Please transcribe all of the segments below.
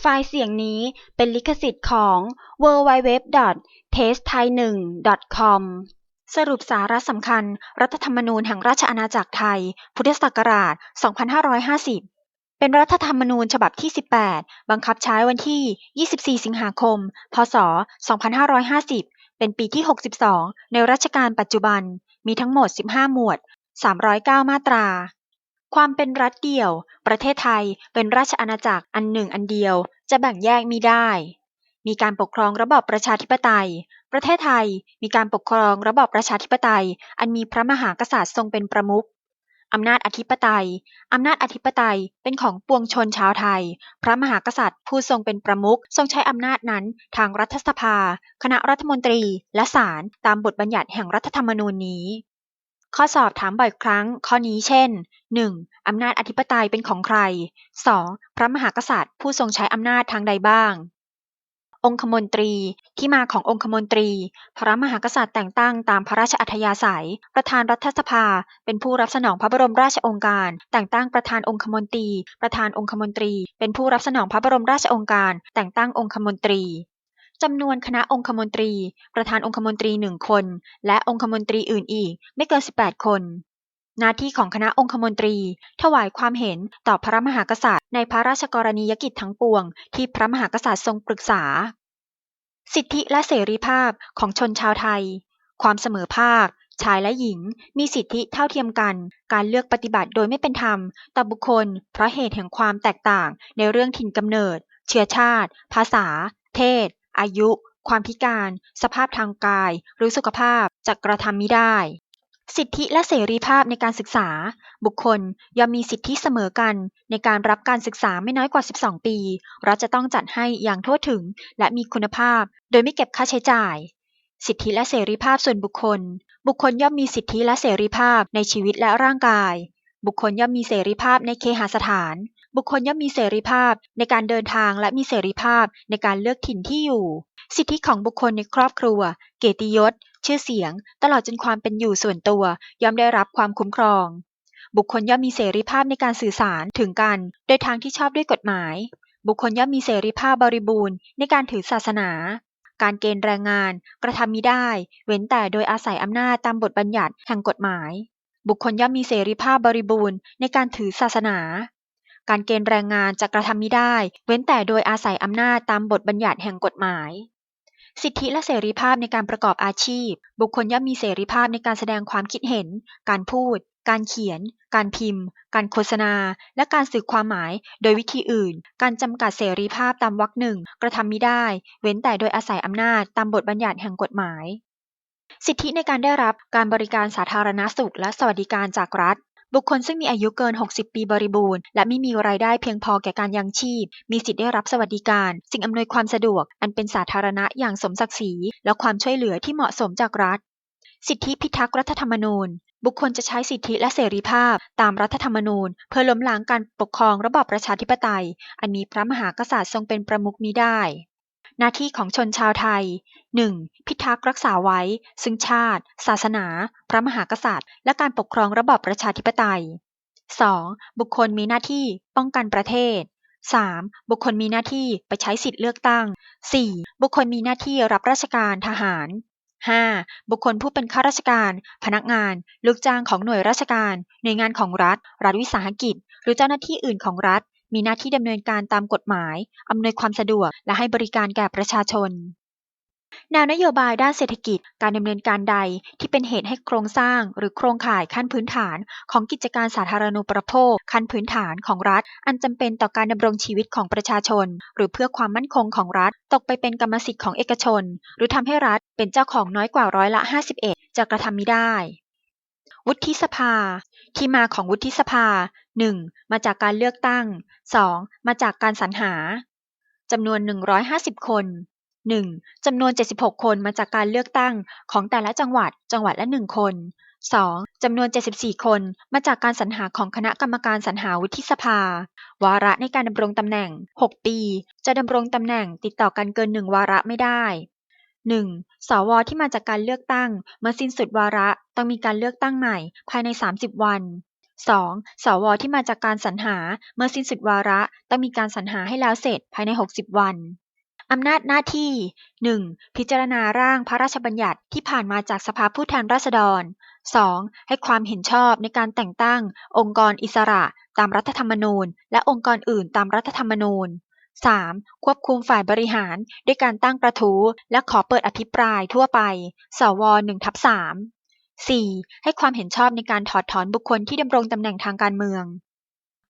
ไฟล์เสียงนี้เป็นลิขสิทธิ์ของ www.testthai1.com สรุปสาระสำคัญ รัฐธรรมนูญแห่งราชอาณาจักรไทย พุทธศักราช 2550 เป็นรัฐธรรมนูญฉบับที่ 18 บังคับใช้วันที่ 24 สิงหาคม พ.ศ.2550 เป็นปีที่ 62 ในรัชกาลปัจจุบัน มีทั้งหมด 15 หมวด 309 มาตรา ความเป็นรัฐเดี่ยว ประเทศไทยเป็นราชอาณาจักรอันหนึ่งอันเดียว จะแบ่งแยกมิได้ มีการปกครองระบอบประชาธิปไตย ประเทศไทยมีการปกครองระบอบประชาธิปไตย อันมีพระมหากษัตริย์ทรงเป็นประมุขอำนาจอธิปไตย อำนาจอธิปไตยเป็นของปวงชนชาวไทย พระมหากษัตริย์ผู้ทรงเป็นประมุขทรงใช้อำนาจนั้นทางรัฐสภา คณะรัฐมนตรี และศาลตามบทบัญญัติแห่งรัฐธรรมนูญนี้ ข้อสอบถามบ่อยครั้งข้อนี้เช่น 1. อำนาจอธิปไตยเป็นของใคร 2. พระมหากษัตริย์ ผู้ทรงใช้อำนาจทางใดบ้าง องคมนตรี ที่มาขององคมนตรี พระมหากษัตริย์แต่งตั้งตามพระราชอัธยาศัย ประธานรัฐสภา เป็นผู้รับสนองพระบรมราชองค์การ แต่งตั้งประธานองคมนตรี ประธานองคมนตรี เป็นผู้รับสนองพระบรมราชองค์การ แต่งตั้งองคมนตรี จำนวนคณะองคมนตรี ประธานองคมนตรีหนึ่งคน และองคมนตรีอื่นอีก ไม่เกิน 18 คน หน้าที่ของคณะองคมนตรี ถวายความเห็นต่อพระมหากษัตริย์ ในพระราชกรณียกิจทั้งปวง ที่พระมหากษัตริย์ทรงปรึกษา สิทธิและเสรีภาพของชนชาวไทย ความเสมอภาค ชายและหญิง มีสิทธิเท่าเทียมกัน การเลือกปฏิบัติโดยไม่เป็นธรรมต่อบุคคล เพราะเหตุแห่งความแตกต่างในเรื่องถิ่นกำเนิด เชื้อชาติ ภาษา เพศ อายุ ความพิการ สภาพทางกาย หรือสุขภาพจะกระทำมิได้ สิทธิและเสรีภาพในการศึกษา บุคคลย่อมมีสิทธิเสมอกันในการรับการศึกษาไม่น้อยกว่า 12 ปี รัฐจะต้องจัดให้อย่างทั่วถึงและมีคุณภาพ โดยไม่เก็บค่าใช้จ่าย สิทธิและเสรีภาพส่วนบุคคล บุคคลย่อมมีสิทธิและเสรีภาพในชีวิตและร่างกาย บุคคลย่อมมีเสรีภาพในเคหสถาน บุคคลย่อมมีเสรีภาพในการเดินทางและมีเสรีภาพในการเลือกถิ่นที่อยู่ สิทธิของบุคคลในครอบครัว เกียรติยศ ชื่อเสียง ตลอดจนความเป็นอยู่ส่วนตัว ย่อมได้รับความคุ้มครอง บุคคลย่อมมีเสรีภาพในการสื่อสารถึงกัน โดยทางที่ชอบด้วยกฎหมาย บุคคลย่อมมีเสรีภาพบริบูรณ์ในการถือศาสนา การเกณฑ์แรงงาน กระทำมิได้ เว้นแต่โดยอาศัยอำนาจตามบทบัญญัติแห่งกฎหมายบุคคลย่อมมีเสรีภาพบริบูรณ์ในการถือศาสนา การเกณฑ์แรงงานจะกระทำมิได้ เว้นแต่โดยอาศัยอำนาจตามบทบัญญัติแห่งกฎหมาย สิทธิและเสรีภาพในการประกอบอาชีพ บุคคลย่อมมีเสรีภาพในการแสดงความคิดเห็น การพูด การเขียน การพิมพ์ การโฆษณา และการสื่อความหมายโดยวิธีอื่น การจำกัดเสรีภาพตามวรรคหนึ่งกระทำมิได้ เว้นแต่โดยอาศัยอำนาจตามบทบัญญัติแห่งกฎหมายสิทธิในการได้รับการบริการสาธารณสุขและสวัสดิการจากรัฐ บุคคลซึ่งมีอายุเกิน 60 ปีบริบูรณ์ และไม่มีรายได้เพียงพอแก่การยังชีพ มีสิทธิได้รับสวัสดิการ สิ่งอำนวยความสะดวก อันเป็นสาธารณะอย่างสมศักดิ์ศรี และความช่วยเหลือที่เหมาะสมจากรัฐ สิทธิพิทักษ์รัฐธรรมนูญ บุคคลจะใช้สิทธิและเสรีภาพ ตามรัฐธรรมนูญ เพื่อล้มล้างการปกครองระบอบประชาธิปไตย อันมีพระมหากษัตริย์ทรงเป็นประมุขมิได้ หน้าที่ของชนชาวไทย 1. พิทักษ์รักษาไว้ ซึ่งชาติ ศาสนา พระมหากษัตริย์ และการปกครองระบอบประชาธิปไตย 2. บุคคลมีหน้าที่ป้องกันประเทศ 3. บุคคลมีหน้าที่ไปใช้สิทธิเลือกตั้ง 4. บุคคลมีหน้าที่รับราชการทหาร 5. บุคคลผู้เป็นข้าราชการ พนักงาน ลูกจ้างของหน่วยราชการ หน่วยงานของรัฐ รัฐวิสาหกิจ หรือเจ้าหน้าที่อื่นของรัฐ มีหน้าที่ดำเนินการตามกฎหมาย อำนวยความสะดวก และให้บริการแก่ประชาชน แนวนโยบายด้านเศรษฐกิจ การดำเนินการใดที่เป็นเหตุให้โครงสร้าง หรือโครงข่ายขั้นพื้นฐาน ของกิจการสาธารณูปโภค ขั้นพื้นฐานของรัฐ อันจำเป็นต่อการดำรงชีวิตของประชาชน หรือเพื่อความมั่นคงของรัฐ ตกไปเป็นกรรมสิทธิ์ของเอกชน หรือทำให้รัฐเป็นเจ้าของน้อยกว่าร้อยละ 51 จะกระทำมิได้ วุฒิสภาที่มาของวุฒิสภา 1. มาจากการเลือกตั้ง 2. มาจากการสรรหาจำนวน 150 คน 1. จำนวน 76 คนมาจากการเลือกตั้งของแต่ละจังหวัด จังหวัดละ 1 คน 2. จำนวน 74 คน มาจากการสรรหาของคณะกรรมการสรรหาวุฒิสภา วาระในการดำรงตำแหน่ง 6 ปี จะดำรงตำแหน่งติดต่อกันเกิน 1 วาระไม่ได้ 1. สวที่มาจากการเลือกตั้ง เมื่อสิ้นสุดวาระต้องมีการเลือกตั้งใหม่ ภายใน 30 วัน 2. สว ที่มาจากการสรรหา เมื่อสิ้นสุดวาระ ต้องมีการสรรหาให้แล้วเสร็จภายใน 60 วัน อำนาจหน้าที่ 1. พิจารณาร่างพระราชบัญญัติที่ผ่านมาจากสภาผู้แทนราษฎร 2. ให้ความเห็นชอบในการแต่งตั้ง องค์กรอิสระ ตามรัฐธรรมนูญ และองค์กรอื่นตามรัฐธรรมนูญ 3. ควบคุมฝ่ายบริหารด้วยการตั้งกระทู้และขอเปิดอภิปรายทั่วไป สว1ทับ3 4. ให้ความเห็นชอบในการถอดถอนบุคคลที่ดำรงตำแหน่งทางการเมือง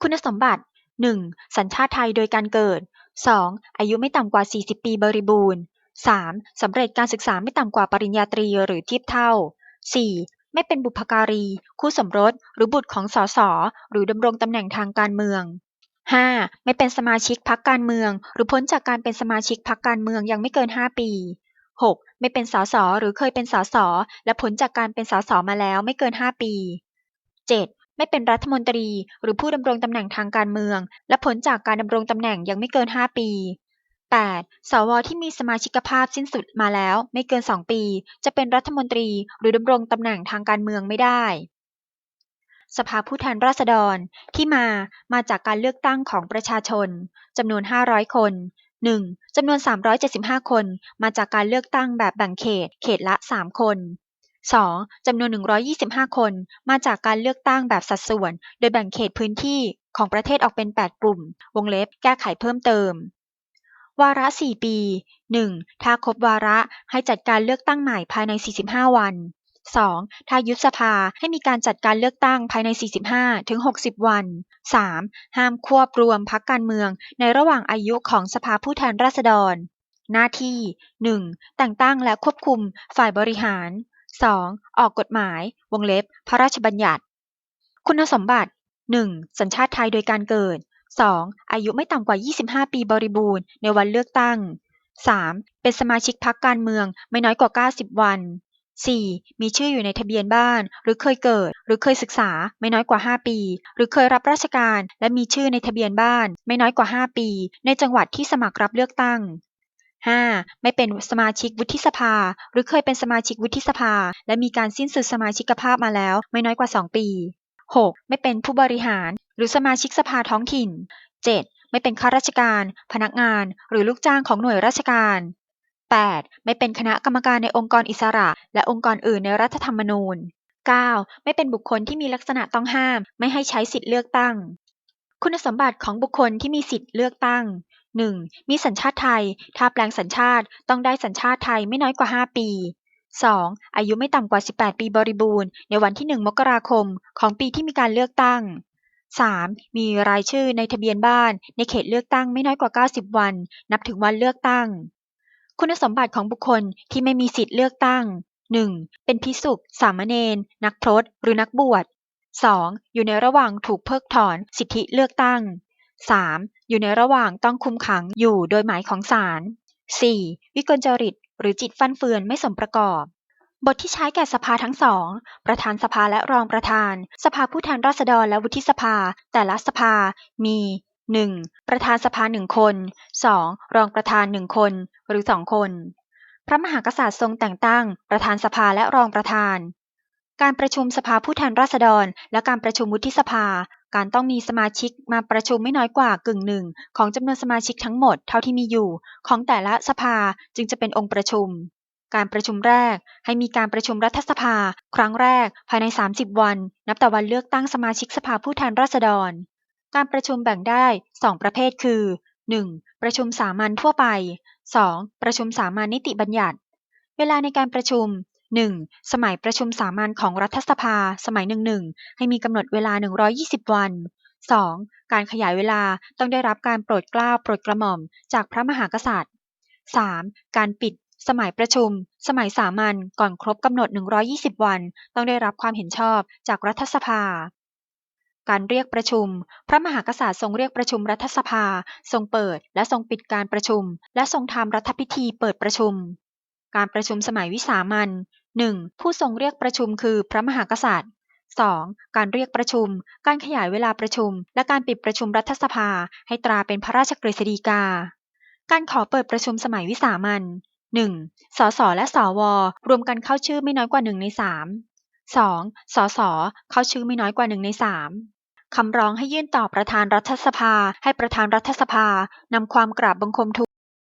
คุณสมบัติ 1. สัญชาติไทยโดยการเกิด 2. อายุไม่ต่ำกว่า 40 ปีบริบูรณ์ 3. สำเร็จการศึกษาไม่ต่ำกว่าปริญญาตรีหรือเทียบเท่า 4. ไม่เป็นบุพการี คู่สมรส หรือบุตรของสสหรือดำรงตำแหน่งทางการเมือง 5. ไม่เป็นสมาชิกพรรคการเมือง หรือพ้นจากการเป็นสมาชิกพรรคการเมืองยังไม่เกิน 5 ปี 6. ไม่เป็นสสหรือเคยเป็นสสและพ้นจากการเป็นสสมาแล้วไม่เกิน 5 ปี 7. ไม่เป็นรัฐมนตรี หรือผู้ดำรงตำแหน่งทางการเมือง และพ้นจากการดำรงตำแหน่งยังไม่เกิน 5 ปี 8. สวที่มีสมาชิกภาพสิ้นสุดมาแล้วไม่เกิน 2 ปี จะเป็นรัฐมนตรีหรือดำรงตำแหน่งทางการเมืองไม่ได้สภาผู้แทนราษฎรที่มามาจากการเลือกตั้งของประชาชนจำนวน 500 คน 1. จำนวน 375 คน มาจากการเลือกตั้งแบบแบ่งเขต เขตละ 3 คน 2. จำนวน 125 คน มาจากการเลือกตั้งแบบสัดส่วน โดยแบ่งเขตพื้นที่ของประเทศออกเป็น 8 กลุ่ม วงเล็บ แก้ไขเพิ่มเติม วาระ 4 ปี 1. ถ้าครบวาระให้จัดการเลือกตั้งใหม่ภายใน 45 วัน 2. ถ้ายุบสภาให้มีการจัดการเลือกตั้งภายใน 45ถึง60วัน 3. ห้ามควบรวมพักการเมือง ในระหว่างอายุของสภาผู้แทนราษฎร หน้าที่ 1. แต่งตั้งและควบคุมฝ่ายบริหาร 2. ออกกฎหมาย วงเล็บ พระราชบัญญัติ คุณสมบัติ 1. สัญชาติไทยโดยการเกิด 2. อายุไม่ต่ำกว่า 25 ปีบริบูรณ์ในวันเลือกตั้ง 3. เป็นสมาชิกพรรคการเมืองไม่น้อยกว่า 90 วัน 4. มีชื่ออยู่ในทะเบียนบ้าน หรือเคยเกิด หรือเคยศึกษา ไม่น้อยกว่า 5 ปี หรือเคยรับราชการ และมีชื่อในทะเบียนบ้าน ไม่น้อยกว่า 5 ปี ในจังหวัดที่สมัครรับเลือกตั้ง 5. ไม่เป็นสมาชิกวุฒิสภา หรือเคยเป็นสมาชิกวุฒิสภา และมีการสิ้นสุดสมาชิกภาพมาแล้ว ไม่น้อยกว่า 2 ปี 6. ไม่เป็นผู้บริหาร หรือสมาชิกสภาท้องถิ่น 7. ไม่เป็นข้าราชการ พนักงาน หรือลูกจ้างของหน่วยราชการ 8. ไม่เป็นคณะกรรมการในองค์กรอิสระ และองค์กรอื่นในรัฐธรรมนูญ 9. ไม่เป็นบุคคลที่มีลักษณะต้องห้าม ไม่ให้ใช้สิทธิเลือกตั้ง คุณสมบัติของบุคคลที่มีสิทธิเลือกตั้ง 1. มีสัญชาติไทย ถ้าแปลงสัญชาติต้องได้สัญชาติไทยไม่น้อยกว่า 5 ปี 2. อายุไม่ต่ำกว่า 18 ปีบริบูรณ์ ในวันที่ 1 มกราคม ของปีที่มีการเลือกตั้ง 3. มีรายชื่อในทะเบียนบ้าน ในเขตเลือกตั้งไม่น้อยกว่า 90 วัน นับถึงวันเลือกตั้ง คุณสมบัติของบุคคลที่ไม่มีสิทธิเลือกตั้ง 1. เป็นพิสุกสามเณร นักพรต หรือนักบวช 2. อยู่ในระหว่างถูกเพิกถอนสิทธิเลือกตั้ง 3. อยู่ในระหว่างต้องคุมขังอยู่โดยหมายของศาล 4. วิกลจริต หรือจิตฟั่นเฟือนไม่สมประกอบ บทที่ใช้แก่สภาทั้งสอง ประธานสภาและรองประธาน สภาผู้แทนราษฎรและวุฒิสภา แต่ละสภามี 1. ประธานสภาหนึ่งคน 2. รองประธานหนึ่งคนหรือสองคน พระมหากษัตริย์ทรงแต่งตั้ง ประธานสภาและรองประธาน การประชุมสภาผู้แทนราษฎร และการประชุมวุฒิสภา การต้องมีสมาชิกมาประชุมไม่น้อยกว่ากึ่งหนึ่งของจำนวนสมาชิกทั้งหมดเท่าที่มีอยู่ ของแต่ละสภาจึงจะเป็นองค์ประชุมการประชุมแรกให้มีการประชุมรัฐสภา ครั้งแรกภายใน 30 วัน นับแต่วันเลือกตั้งสมาชิกสภาผู้แทนราษฎร การประชุมแบ่งได้2ประเภท คือ 1. ประชุมสามัญทั่วไป 2. ประชุมสามัญนิติบัญญัติ เวลาในการประชุม 1. สมัยประชุมสามัญของรัฐสภา สมัยหนึ่งหนึ่งให้มีกำหนดเวลา 120 วัน 2. การขยายเวลาต้องได้รับการโปรดเกล้าโปรดกระหม่อมจากพระมหากษัตริย์ 3. การปิด สมัยประชุม สมัยสามัญก่อนครบกำหนด 120 วัน ต้องได้รับความเห็นชอบจากรัฐสภา การเรียกประชุม พระมหากษัตริย์ทรงเรียกประชุมรัฐสภา ทรงเปิด และทรงปิดการประชุม และทรงทำรัฐพิธีเปิดประชุม การประชุมสมัยวิสามัญ 1. ผู้ทรงเรียกประชุมคือพระมหากษัตริย์ 2. การเรียกประชุม การขยายเวลาประชุม และการปิดประชุมรัฐสภา ให้ตราเป็นพระราชกฤษฎีกา การขอเปิดประชุมสมัยวิสามัญ 1. สส และสว รวมกันเข้าชื่อไม่น้อยกว่า 1 ใน 3 2. สส เข้าชื่อไม่น้อยกว่าหนึ่งในสาม คำร้องให้ยื่นต่อประธานรัฐสภา ให้ประธานรัฐสภานำความกราบบังคมทูล